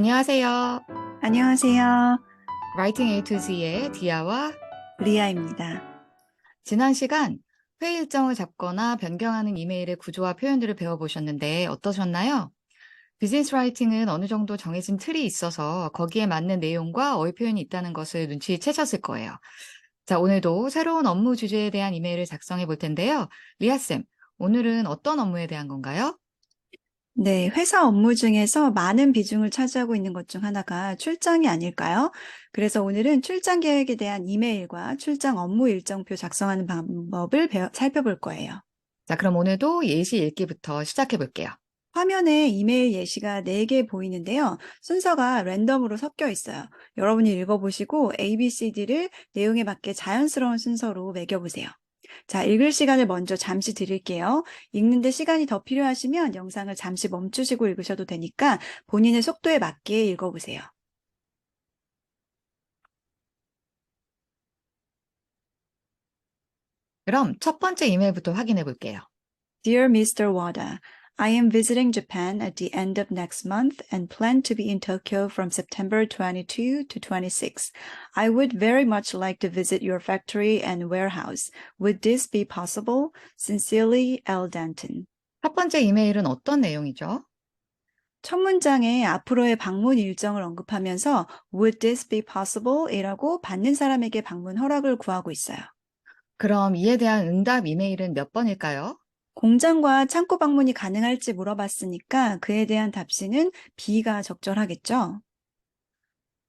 안녕하세요. 안녕하세요. 라이팅 A to Z의 디아와 리아입니다. 지난 시간 회의 일정을 잡거나 변경하는 이메일의 구조와 표현들을 배워보셨는데 어떠셨나요? 비즈니스 라이팅은 어느 정도 정해진 틀이 있어서 거기에 맞는 내용과 어휘 표현이 있다는 것을 눈치채셨을 거예요. 자, 오늘도 새로운 업무 주제에 대한 이메일을 작성해 볼 텐데요. 리아쌤, 오늘은 어떤 업무에 대한 건가요? 네, 회사 업무 중에서 많은 비중을 차지하고 있는 것 중 하나가 출장이 아닐까요? 그래서 오늘은 출장 계획에 대한 이메일과 출장 업무 일정표 작성하는 방법을 배워- 살펴볼 거예요. 자, 그럼 오늘도 예시 읽기부터 시작해 볼게요. 화면에 이메일 예시가 4개 보이는데요. 순서가 랜덤으로 섞여 있어요. 여러분이 읽어보시고 A, B, C, D를 내용에 맞게 자연스러운 순서로 매겨보세요. 자, 읽을 시간을 먼저 잠시 드릴게요. 읽는데 시간이 더 필요하시면 영상을 잠시 멈추시고 읽으셔도 되니까 본인의 속도에 맞게 읽어보세요. 그럼 첫 번째 이메일부터 확인해 볼게요. Dear Mr. Wada, I am visiting Japan at the end of next month and plan to be in Tokyo from September 22 to 26. I would very much like to visit your factory and warehouse. Would this be possible? Sincerely, L. Danton. 첫 번째 이메일은 어떤 내용이죠? 첫 문장에 앞으로의 방문 일정을 언급하면서 Would this be possible? 이라고 받는 사람에게 방문 허락을 구하고 있어요. 그럼 이에 대한 응답 이메일은 몇 번일까요? 공장과 창고 방문이 가능할지 물어봤으니까 그에 대한 답시는 B가 적절하겠죠?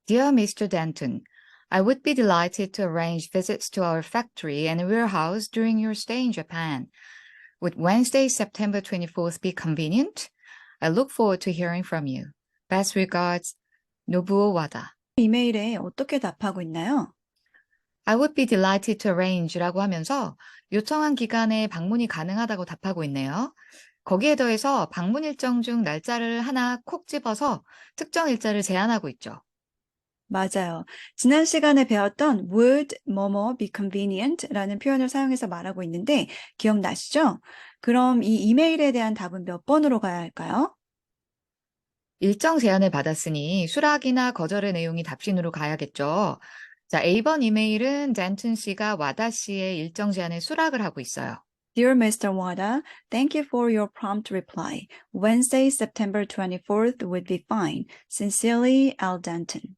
Dear Mr. Denton, I would be delighted to arrange visits to our factory and warehouse during your stay in Japan. Would Wednesday, September 24th be convenient? I look forward to hearing from you. Best regards, Nobuo Wada. 이메일에 어떻게 답하고 있나요? I would be delighted to arrange라고 하면서 요청한 기간에 방문이 가능하다고 답하고 있네요. 거기에 더해서 방문 일정 중 날짜를 하나 콕 집어서 특정 일자를 제한하고 있죠. 맞아요. 지난 시간에 배웠던 would 뭐뭐 be convenient 라는 표현을 사용해서 말하고 있는데 기억나시죠? 그럼 이 이메일에 대한 답은 몇 번으로 가야 할까요? 일정 제안을 받았으니 수락이나 거절의 내용이 답신으로 가야겠죠. 자, A번 이메일은 젠튼 씨가 와다 씨의 일정 제안에 수락을 하고 있어요. Dear Mr. Wada, thank you for your prompt reply. Wednesday, September 24th would be fine. Sincerely, Al Denton.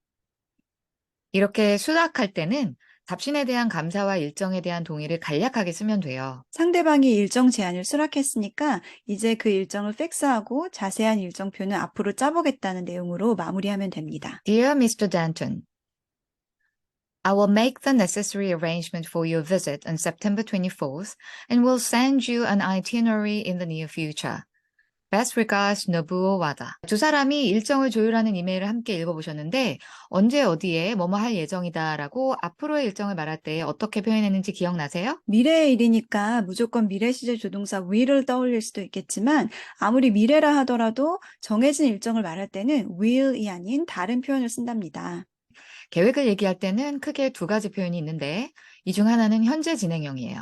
이렇게 수락할 때는 답신에 대한 감사와 일정에 대한 동의를 간략하게 쓰면 돼요. 상대방이 일정 제안을 수락했으니까 이제 그 일정을 팩스하고 자세한 일정표는 앞으로 짜보겠다는 내용으로 마무리하면 됩니다. Dear Mr. Denton, I will make the necessary arrangement for your visit on September 24th and will send you an itinerary in the near future. Best regards, Nobuo Wada. 두 사람이 일정을 조율하는 이메일을 함께 읽어보셨는데 언제 어디에 뭐뭐 할 예정이다라고 앞으로의 일정을 말할 때 어떻게 표현했는지 기억나세요? 미래의 일이니까 무조건 미래 시제 조동사 will을 떠올릴 수도 있겠지만 아무리 미래라 하더라도 정해진 일정을 말할 때는 will이 아닌 다른 표현을 쓴답니다. 계획을 얘기할 때는 크게 두 가지 표현이 있는데 이 중 하나는 현재 진행형이에요.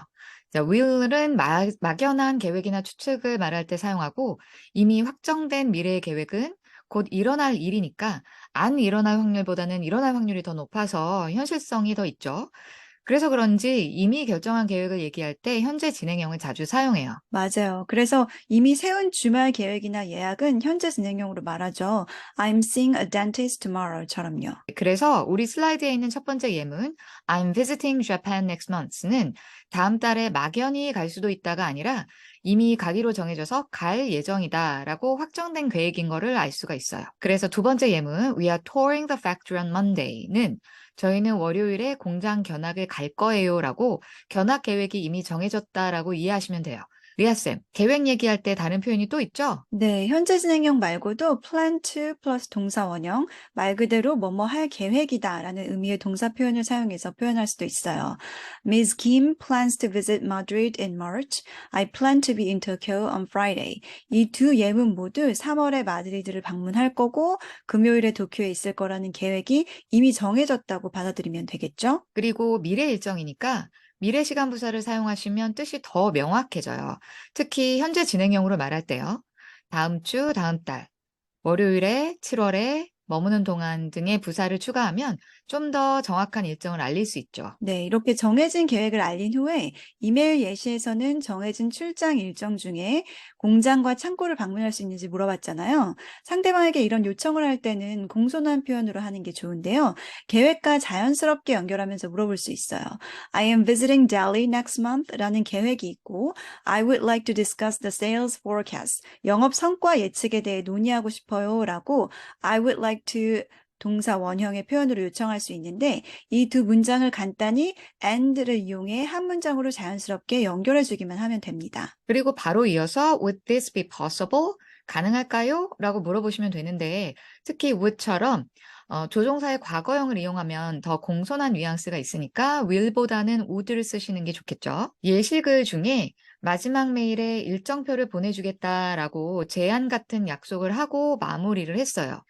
자, will은 막, 막연한 계획이나 추측을 말할 때 사용하고 이미 확정된 미래의 계획은 곧 일어날 일이니까 안 일어날 확률보다는 일어날 확률이 더 높아서 현실성이 더 있죠. 그래서 그런지 이미 결정한 계획을 얘기할 때 현재 진행형을 자주 사용해요. 맞아요. 그래서 이미 세운 주말 계획이나 예약은 현재 진행형으로 말하죠. I'm seeing a dentist tomorrow처럼요. 그래서 우리 슬라이드에 있는 첫 번째 예문 I'm visiting Japan next month는 다음 달에 막연히 갈 수도 있다가 아니라 이미 가기로 정해져서 갈 예정이다라고 확정된 계획인 거를 알 수가 있어요. 그래서 두 번째 예문 We are touring the factory on Monday는 저희는 월요일에 공장 견학을 갈 거예요라고 견학 계획이 이미 정해졌다라고 이해하시면 돼요. 리아쌤, 계획 얘기할 때 다른 표현이 또 있죠? 네, 현재 진행형 말고도 plan to 플러스 동사 원형, 말 그대로 뭐뭐 할 계획이다 라는 의미의 동사 표현을 사용해서 표현할 수도 있어요. Ms. Kim plans to visit Madrid in March. I plan to be in Tokyo on Friday. 이 두 예문 모두 3월에 마드리드를 방문할 거고 금요일에 도쿄에 있을 거라는 계획이 이미 정해졌다고 받아들이면 되겠죠? 그리고 미래 일정이니까 미래 시간 부사를 사용하시면 뜻이 더 명확해져요. 특히 현재 진행형으로 말할 때요. 다음 주, 다음 달, 월요일에, 7월에, 머무는 동안 등의 부사를 추가하면 좀 더 정확한 일정을 알릴 수 있죠. 네, 이렇게 정해진 계획을 알린 후에 이메일 예시에서는 정해진 출장 일정 중에 공장과 창고를 방문할 수 있는지 물어봤잖아요. 상대방에게 이런 요청을 할 때는 공손한 표현으로 하는 게 좋은데요. 계획과 자연스럽게 연결하면서 물어볼 수 있어요. I am visiting Delhi next month 라는 계획이 있고 I would like to discuss the sales forecast. 영업 성과 예측에 대해 논의하고 싶어요 라고 I would like to 동사 원형의 표현으로 요청할 수 있는데 이 두 문장을 간단히 and를 이용해 한 문장으로 자연스럽게 연결해 주기만 하면 됩니다. 그리고 바로 이어서 would this be possible? 가능할까요? 라고 물어보시면 되는데 특히 would처럼 어, 조종사의 과거형을 이용하면 더 공손한 뉘앙스가 있으니까 will보다는 would를 쓰시는 게 좋겠죠. 예시글 중에 마지막 메일에 일정표를 보내주겠다라고 제안 같은 약속을 하고 마무리를 했어요.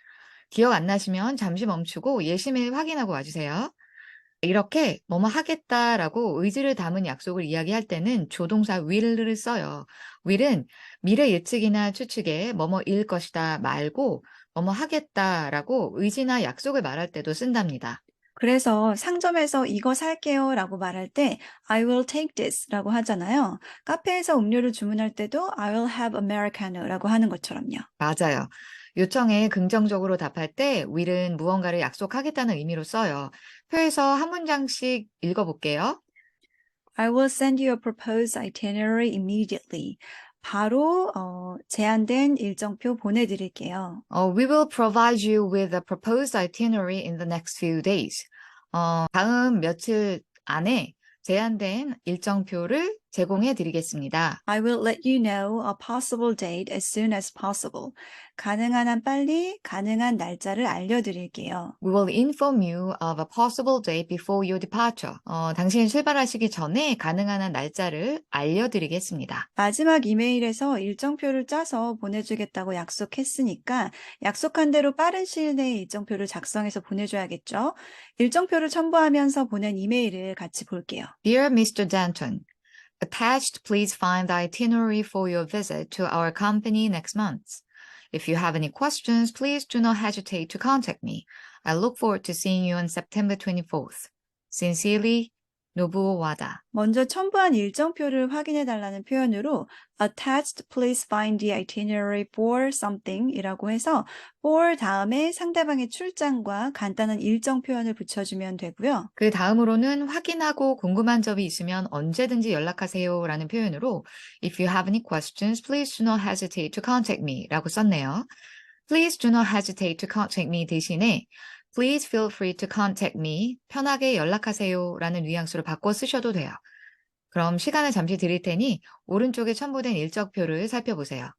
기억 안 나시면 잠시 멈추고 메일 확인하고 와주세요. 이렇게 뭐뭐 하겠다라고 의지를 담은 약속을 이야기할 때는 조동사 will를 써요. will은 미래 예측이나 추측에 뭐뭐 일 것이다 말고 뭐뭐 하겠다라고 의지나 약속을 말할 때도 쓴답니다. 그래서 상점에서 이거 살게요 라고 말할 때 I will take this 라고 하잖아요. 카페에서 음료를 주문할 때도 I will have Americano 라고 하는 것처럼요. 맞아요. 요청에 긍정적으로 답할 때 will은 무언가를 약속하겠다는 의미로 써요. 표에서 한 문장씩 읽어볼게요. I will send you a proposed itinerary immediately. 바로 어, 제안된 일정표 보내드릴게요. 어, we will provide you with a proposed itinerary in the next few days. 어, 다음 며칠 안에 제안된 일정표를 제공해 드리겠습니다. I will let you know a possible date as soon as possible. 가능한 한 빨리 가능한 날짜를 알려드릴게요. We will inform you of a possible date before your departure. 어, 당신이 출발하시기 전에 가능한 한 날짜를 알려드리겠습니다. 마지막 이메일에서 일정표를 짜서 보내주겠다고 약속했으니까 약속한 대로 빠른 시일 내에 일정표를 작성해서 보내줘야겠죠. 일정표를 첨부하면서 보낸 이메일을 같이 볼게요. Dear Mr. Danton, attached please find the itinerary for your visit to our company next month. If you have any questions, please do not hesitate to contact me. I look forward to seeing you on September 24th. Sincerely, 노부오 와다. 먼저 첨부한 일정표를 확인해 달라는 표현으로 attached please find the itinerary for something 이라고 해서 for 다음에 상대방의 출장과 간단한 일정 표현을 붙여주면 되고요. 그 다음으로는 확인하고 궁금한 점이 있으면 언제든지 연락하세요 라는 표현으로 If you have any questions, please do not hesitate to contact me 라고 썼네요. Please do not hesitate to contact me 대신에 Please feel free to contact me 편하게 연락하세요 라는 뉘앙스로 바꿔 쓰셔도 돼요. 그럼 시간을 잠시 드릴 테니 오른쪽에 첨부된 일정표를 살펴보세요.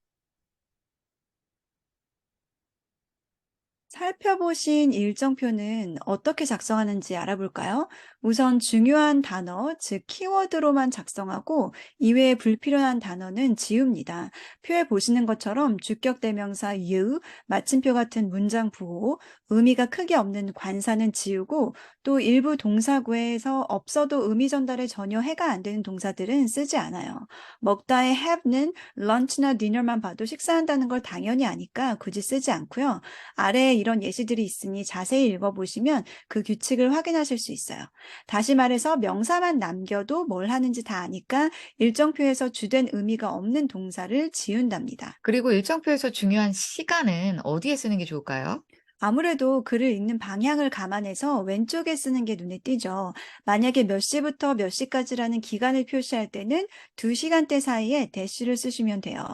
살펴보신 일정표는 어떻게 작성하는지 알아볼까요? 우선 중요한 단어, 즉 키워드로만 작성하고 이외에 불필요한 단어는 지웁니다. 표에 보시는 것처럼 주격 대명사 you, 마침표 같은 문장 부호, 의미가 크게 없는 관사는 지우고 또 일부 동사구에서 없어도 의미 전달에 전혀 해가 안 되는 동사들은 쓰지 않아요. 먹다의 have는 lunch나 dinner만 봐도 식사한다는 걸 당연히 아니까 굳이 쓰지 않고요. 아래에 이런 예시들이 있으니 자세히 읽어보시면 그 규칙을 확인하실 수 있어요. 다시 말해서 명사만 남겨도 뭘 하는지 다 아니까 일정표에서 주된 의미가 없는 동사를 지운답니다. 그리고 일정표에서 중요한 시간은 어디에 쓰는 게 좋을까요? 아무래도 글을 읽는 방향을 감안해서 왼쪽에 쓰는 게 눈에 띄죠. 만약에 몇 시부터 몇 시까지라는 기간을 표시할 때는 두 시간대 사이에 대시를 쓰시면 돼요.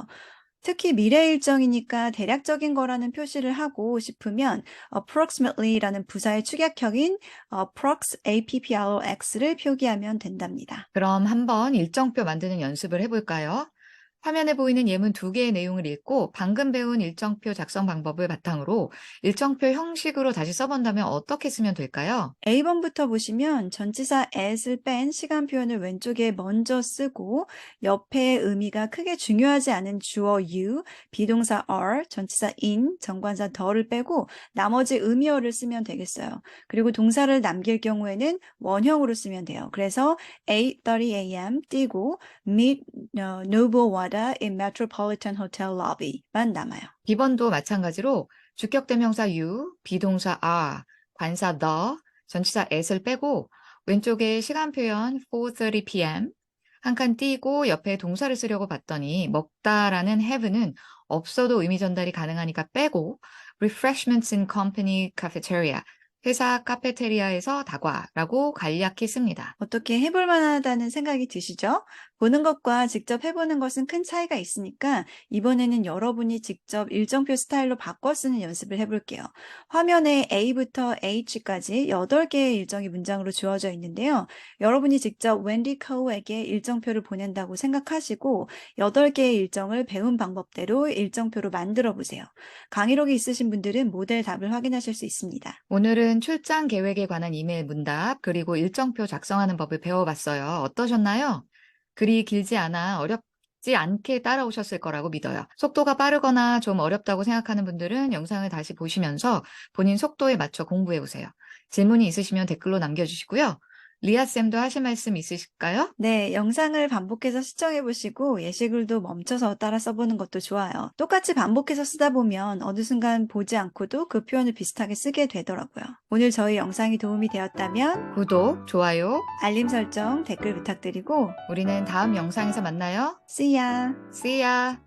특히 미래 일정이니까 대략적인 거라는 표시를 하고 싶으면 approximately라는 부사의 축약형인 approx, approx를 표기하면 된답니다. 그럼 한번 일정표 만드는 연습을 해볼까요? 화면에 보이는 예문 두 개의 내용을 읽고 방금 배운 일정표 작성 방법을 바탕으로 일정표 형식으로 다시 써본다면 어떻게 쓰면 될까요? A번부터 보시면 전치사 as를 뺀 시간 표현을 왼쪽에 먼저 쓰고 옆에 의미가 크게 중요하지 않은 주어 you, 비동사 are, 전치사 in, 정관사 the를 빼고 나머지 의미어를 쓰면 되겠어요. 그리고 동사를 남길 경우에는 원형으로 쓰면 돼요. 그래서 8.30 a.m. 띄고 meet uh, Noble Wada in Metropolitan Hotel lobby만 남아요. B번도 마찬가지로 주격 대명사 you, 비동사 are, 관사 the, 전치사 at을 빼고 왼쪽에 시간 표현 4:30 p.m. 한 칸 띄고 옆에 동사를 쓰려고 봤더니 먹다라는 have는 없어도 의미 전달이 가능하니까 빼고 refreshments in company cafeteria 회사 카페테리아에서 다과라고 간략히 씁니다. 어떻게 해볼 만하다는 생각이 드시죠? 보는 것과 직접 해보는 것은 큰 차이가 있으니까 이번에는 여러분이 직접 일정표 스타일로 바꿔 쓰는 연습을 해볼게요. 화면에 A부터 H까지 8개의 일정이 문장으로 주어져 있는데요. 여러분이 직접 웬디 카우에게 일정표를 보낸다고 생각하시고 8개의 일정을 배운 방법대로 일정표로 만들어 보세요. 강의록이 있으신 분들은 모델 답을 확인하실 수 있습니다. 오늘은 출장 계획에 관한 이메일 문답 그리고 일정표 작성하는 법을 배워봤어요. 어떠셨나요? 글이 길지 않아 어렵지 않게 따라오셨을 거라고 믿어요. 속도가 빠르거나 좀 어렵다고 생각하는 분들은 영상을 다시 보시면서 본인 속도에 맞춰 공부해 보세요. 질문이 있으시면 댓글로 남겨주시고요. 리아 쌤도 하실 말씀 있으실까요? 네, 영상을 반복해서 시청해 보시고 예시글도 멈춰서 따라 써보는 것도 좋아요. 똑같이 반복해서 쓰다 보면 어느 순간 보지 않고도 그 표현을 비슷하게 쓰게 되더라고요. 오늘 저희 영상이 도움이 되었다면 구독, 좋아요. 알림 설정, 댓글 부탁드리고 우리는 다음 영상에서 만나요. See ya! See ya!